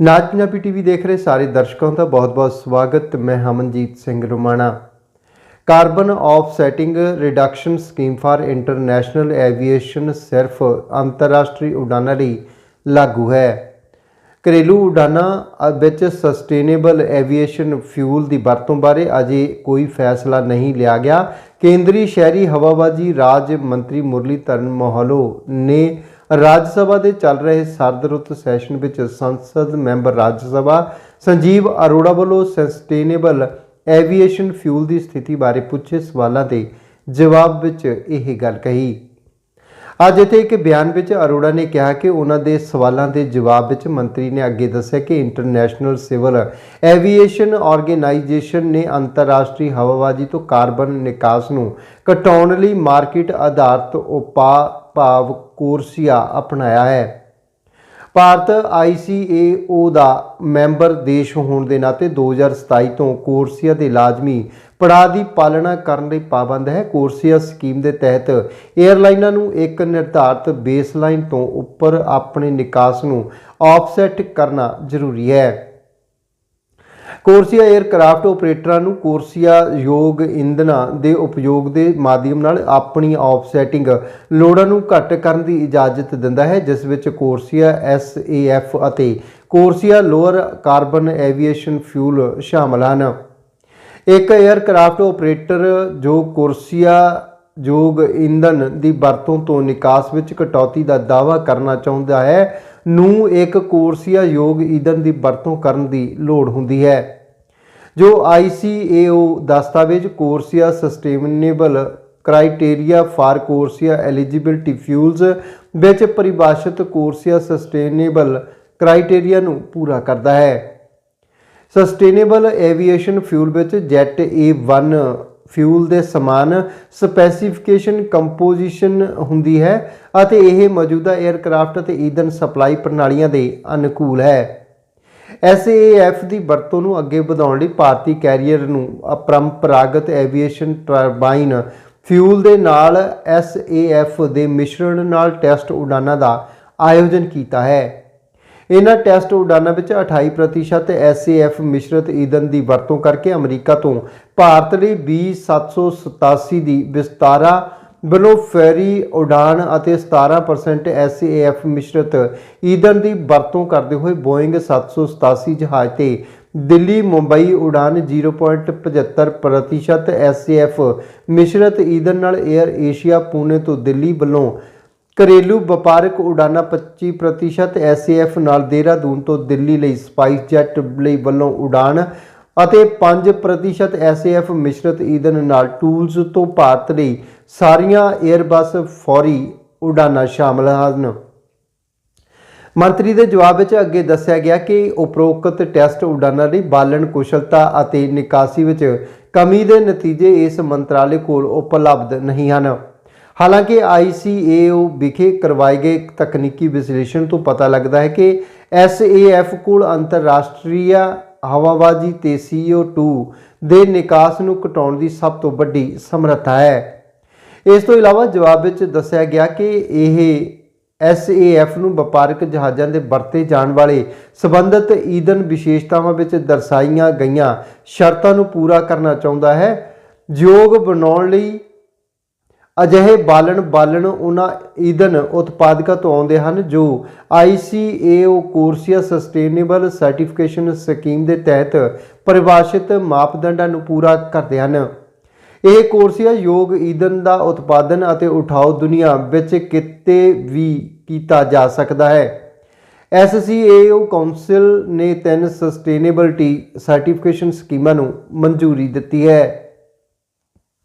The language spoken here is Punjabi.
ਨਾਚ ਪੰਜਾਬੀ ਟੀਵੀ ਦੇਖ ਰਹੇ ਸਾਰੇ ਦਰਸ਼ਕਾਂ ਦਾ ਬਹੁਤ-ਬਹੁਤ ਸਵਾਗਤ। ਮੈਂ Hamanjit Singh Rumana carbon offsetting reduction scheme for international aviation ਸਿਰਫ ਅੰਤਰਰਾਸ਼ਟਰੀ ਉਡਾਨਾਂ ਲਈ ਲਾਗੂ ਹੈ। ਘਰੇਲੂ ਉਡਾਨਾਂ ਵਿੱਚ ਸਸਟੇਨੇਬਲ ਐਵੀਏਸ਼ਨ ਫਿਊਲ ਦੀ ਵਰਤੋਂ ਬਾਰੇ ਅਜੇ ਕੋਈ ਫੈਸਲਾ ਨਹੀਂ ਲਿਆ ਗਿਆ। ਕੇਂਦਰੀ ਸ਼ਹਿਰੀ ਹਵਾਬਾਜ਼ੀ ਰਾਜ ਮੰਤਰੀ ਮੁਰਲੀ ਧਰਨ ਮੋਹਲੋ ਨੇ ਰਾਜ ਸਭਾ ਦੇ ਚੱਲ ਰਹੇ ਸਰਦ ਰੁੱਤ ਸੈਸ਼ਨ ਵਿੱਚ ਸੰਸਦ ਮੈਂਬਰ ਰਾਜ ਸਭਾ ਸੰਜੀਵ ਅਰੋੜਾ ਵੱਲੋਂ ਸਸਟੇਨੇਬਲ ਐਵੀਏਸ਼ਨ ਫਿਊਲ ਦੀ ਸਥਿਤੀ ਬਾਰੇ ਪੁੱਛੇ ਸਵਾਲਾਂ ਦੇ ਜਵਾਬ ਵਿੱਚ ਇਹ ਗੱਲ ਕਹੀ। ਅੱਜ ਇੱਥੇ ਇੱਕ ਬਿਆਨ ਵਿੱਚ ਅਰੋੜਾ ਨੇ ਕਿਹਾ ਕਿ ਉਹਨਾਂ ਦੇ ਸਵਾਲਾਂ ਦੇ ਜਵਾਬ ਵਿੱਚ ਮੰਤਰੀ ਨੇ ਅੱਗੇ ਦੱਸਿਆ ਕਿ ਇੰਟਰਨੈਸ਼ਨਲ ਸਿਵਲ ਐਵੀਏਸ਼ਨ ਆਰਗੇਨਾਈਜੇਸ਼ਨ ਨੇ ਅੰਤਰਰਾਸ਼ਟਰੀ ਹਵਾਬਾਜ਼ੀ ਤੋਂ ਕਾਰਬਨ ਨਿਕਾਸ ਨੂੰ ਘਟਾਉਣ ਲਈ ਮਾਰਕੀਟ ਆਧਾਰਿਤ ਉਪਾਅ ਭਾਵ ਕੋਰਸੀਆ ਅਪਣਾਇਆ ਹੈ। ਭਾਰਤ ICAO ਦਾ ਮੈਂਬਰ ਦੇਸ਼ ਹੋਣ ਦੇ ਨਾਤੇ 2027 ਤੋਂ ਕੋਰਸੀਆ ਦੇ ਲਾਜ਼ਮੀ ਪੜਾਅ ਦੀ ਪਾਲਣਾ ਕਰਨ ਲਈ ਪਾਬੰਦ ਹੈ। ਕੋਰਸੀਆ ਸਕੀਮ ਦੇ ਤਹਿਤ 에ਅਰਲਾਈਨਾਂ ਨੂੰ ਇੱਕ ਨਿਰਧਾਰਤ ਬੇਸਲਾਈਨ ਤੋਂ ਉੱਪਰ ਆਪਣੇ ਨਿਕਾਸ ਨੂੰ ਆਫਸੈਟ ਕਰਨਾ ਜ਼ਰੂਰੀ ਹੈ। ਕੋਰਸੀਆ 에ਅਰਕ੍ਰਾਫਟ ਆਪਰੇਟਰਾਂ ਨੂੰ ਕੋਰਸੀਆ ਯੋਗ ਇੰਧਨਾਂ ਦੇ ਉਪਯੋਗ ਦੇ ਮਾਧਿਅਮ ਨਾਲ ਆਪਣੀ ਆਫਸੈਟਿੰਗ ਲੋੜਾਂ ਨੂੰ ਘੱਟ ਕਰਨ ਦੀ ਇਜਾਜ਼ਤ ਦਿੰਦਾ ਹੈ, ਜਿਸ ਵਿੱਚ ਕੋਰਸੀਆ SAF ਅਤੇ CORSIA lower carbon aviation fuel ਸ਼ਾਮਲ ਹਨ। ਇੱਕ 에ਅਰਕ੍ਰਾਫਟ ਆਪਰੇਟਰ ਜੋ ਕੋਰਸੀਆ ਯੋਗ ਇੰਧਨ ਦੀ ਵਰਤੋਂ ਤੋਂ ਨਿਕਾਸ ਵਿੱਚ ਕਟੌਤੀ ਦਾ ਦਾਅਵਾ ਕਰਨਾ ਚਾਹੁੰਦਾ ਹੈ। ਨੂੰ ਇੱਕ ਕੋਰਸੀਆ ਯੋਗ ਇੰਧਨ ਦੀ ਵਰਤੋਂ ਕਰਨ ਦੀ ਲੋੜ ਹੁੰਦੀ ਹੈ। ਜੋ ICAO ਦਸਤਾਵੇਜ਼ CORSIA sustainable criteria for CORSIA eligibility fuels ਵਿੱਚ ਪਰਿਭਾਸ਼ਿਤ ਕੋਰਸੀਆ ਸਸਟੇਨੇਬਲ ਕ੍ਰਾਈਟੇਰੀਆ ਨੂੰ ਪੂਰਾ ਕਰਦਾ ਹੈ। ਸਸਟੇਨੇਬਲ ਐਵੀਏਸ਼ਨ ਫਿਊਲ ਵਿੱਚ ਜੈਟ A1 ਫਿਊਲ ਦੇ ਸਮਾਨ ਸਪੈਸੀਫਿਕੇਸ਼ਨ ਕੰਪੋਜੀਸ਼ਨ ਹੁੰਦੀ ਹੈ ਅਤੇ ਇਹ ਮੌਜੂਦਾ 에ਅਰਕ੍ਰਾਫਟ ਅਤੇ ਈਂਧਨ ਸਪਲਾਈ ਪ੍ਰਣਾਲੀਆਂ ਦੇ ਅਨੁਕੂਲ ਹੈ। SAF ਦੀ ਵਰਤੋਂ ਨੂੰ ਅੱਗੇ ਵਧਾਉਣ ਲਈ ਭਾਰਤੀ ਕੈਰੀਅਰ ਨੂੰ ਅਪਰੰਪਰਾਗਤ ਐਵੀਏਸ਼ਨ ਟਰਬਾਈਨ ਫਿਊਲ ਦੇ ਨਾਲ SAF ਦੇ ਮਿਸ਼ਰਣ ਨਾਲ ਟੈਸਟ ਉਡਾਨਾਂ ਦਾ ਆਯੋਜਨ ਕੀਤਾ ਹੈ। ਇਹਨਾਂ ਟੈਸਟ ਉਡਾਨਾਂ ਵਿੱਚ 28% SAF ਮਿਸ਼ਰਤ ਈਂਧਨ ਦੀ ਵਰਤੋਂ ਕਰਕੇ ਅਮਰੀਕਾ ਤੋਂ ਭਾਰਤ ਲਈ 20787 ਦੀ ਵਿਸਤਾਰਾ ਵੱਲੋਂ ਫੈਰੀ ਉਡਾਨ ਅਤੇ 17% SAF ਮਿਸ਼ਰਤ ਈਂਧਨ ਦੀ ਵਰਤੋਂ ਕਰਦੇ ਹੋਏ ਬੋਇੰਗ 787 ਜਹਾਜ਼ ਤੇ ਦਿੱਲੀ ਮੁੰਬਈ ਉਡਾਨ 0.75% SAF ਮਿਸ਼ਰਤ ਈਂਧਨ ਨਾਲ 에ਅਰ ਏਸ਼ੀਆ ਪੂਨੇ ਤੋਂ ਦਿੱਲੀ ਵੱਲੋਂ ਘਰੇਲੂ ਵਪਾਰਕ ਉਡਾਨਾਂ 25% SAF ਨਾਲ ਦੇਹਰਾਦੂਨ ਤੋਂ ਦਿੱਲੀ ਲਈ ਸਪਾਈਸ ਜੈਟ ਲਈ ਵੱਲੋਂ ਉਡਾਨ ਅਤੇ 5% SAF ਮਿਸ਼ਰਤ ਈਧਨ ਨਾਲ ਟੂਲਸ ਤੋਂ ਭਾਰਤ ਲਈ ਸਾਰੀਆਂ 에ਅਰਬਸ ਫੌਰੀ ਉਡਾਨਾਂ ਸ਼ਾਮਲ ਹਨ। ਮੰਤਰੀ ਦੇ ਜਵਾਬ ਵਿੱਚ ਅੱਗੇ ਦੱਸਿਆ ਗਿਆ ਕਿ ਉਪਰੋਕਤ ਟੈਸਟ ਉਡਾਨਾਂ ਲਈ ਬਾਲਣ ਕੁਸ਼ਲਤਾ ਅਤੇ ਨਿਕਾਸੀ ਵਿੱਚ ਕਮੀ ਦੇ ਨਤੀਜੇ ਇਸ ਮੰਤਰਾਲੇ ਕੋਲ ਉਪਲਬਧ ਨਹੀਂ ਹਨ। ਹਾਲਾਂਕਿ ICAO ਵਿਖੇ ਕਰਵਾਏ ਗਏ ਤਕਨੀਕੀ ਵਿਸ਼ਲੇਸ਼ਣ ਤੋਂ ਪਤਾ ਲੱਗਦਾ ਹੈ ਕਿ SAF ਕੋਲ ਅੰਤਰਰਾਸ਼ਟਰੀ ਹਵਾਬਾਜ਼ੀ ਤੇ CO2 ਦੇ ਨਿਕਾਸ ਨੂੰ ਘਟਾਉਣ ਦੀ ਸਭ ਤੋਂ ਵੱਡੀ ਸਮਰੱਥਾ ਹੈ। ਇਸ ਤੋਂ ਇਲਾਵਾ ਜਵਾਬ ਵਿੱਚ ਦੱਸਿਆ ਗਿਆ ਕਿ ਇਹ SAF ਨੂੰ ਵਪਾਰਕ ਜਹਾਜ਼ਾਂ ਦੇ ਵਰਤੇ ਜਾਣ ਵਾਲੇ ਸਬੰਧਤ ਈਂਧਨ ਵਿਸ਼ੇਸ਼ਤਾਵਾਂ ਵਿੱਚ ਦਰਸਾਈਆਂ ਗਈਆਂ ਸ਼ਰਤਾਂ ਨੂੰ ਪੂਰਾ ਕਰਨਾ ਚਾਹੁੰਦਾ ਹੈ। ਯੋਗ ਬਣਾਉਣ ਲਈ ਅਜਿਹੇ ਬਾਲਣ ਬਾਲਣ ਉਹਨਾਂ ਈਂਧਨ ਉਤਪਾਦਕਾਂ ਤੋਂ ਆਉਂਦੇ ਹਨ ਜੋ ICAO CORSIA sustainable certification scheme ਦੇ ਤਹਿਤ ਪਰਿਭਾਸ਼ਿਤ ਮਾਪਦੰਡਾਂ ਨੂੰ ਪੂਰਾ ਕਰਦੇ ਹਨ। ਇਹ ਕੋਰਸੀਆ ਯੋਗ ਈਂਧਨ ਦਾ ਉਤਪਾਦਨ ਅਤੇ ਉਠਾਓ ਦੁਨੀਆ ਵਿੱਚ ਕਿਤੇ ਵੀ ਕੀਤਾ ਜਾ ਸਕਦਾ ਹੈ। SCAO ਕਾਉਂਸਲ ਨੇ ਤਿੰਨ ਸਸਟੇਨੇਬਿਲਟੀ ਸਰਟੀਫਿਕੇਸ਼ਨ ਸਕੀਮਾਂ ਨੂੰ ਮਨਜ਼ੂਰੀ ਦਿੱਤੀ ਹੈ।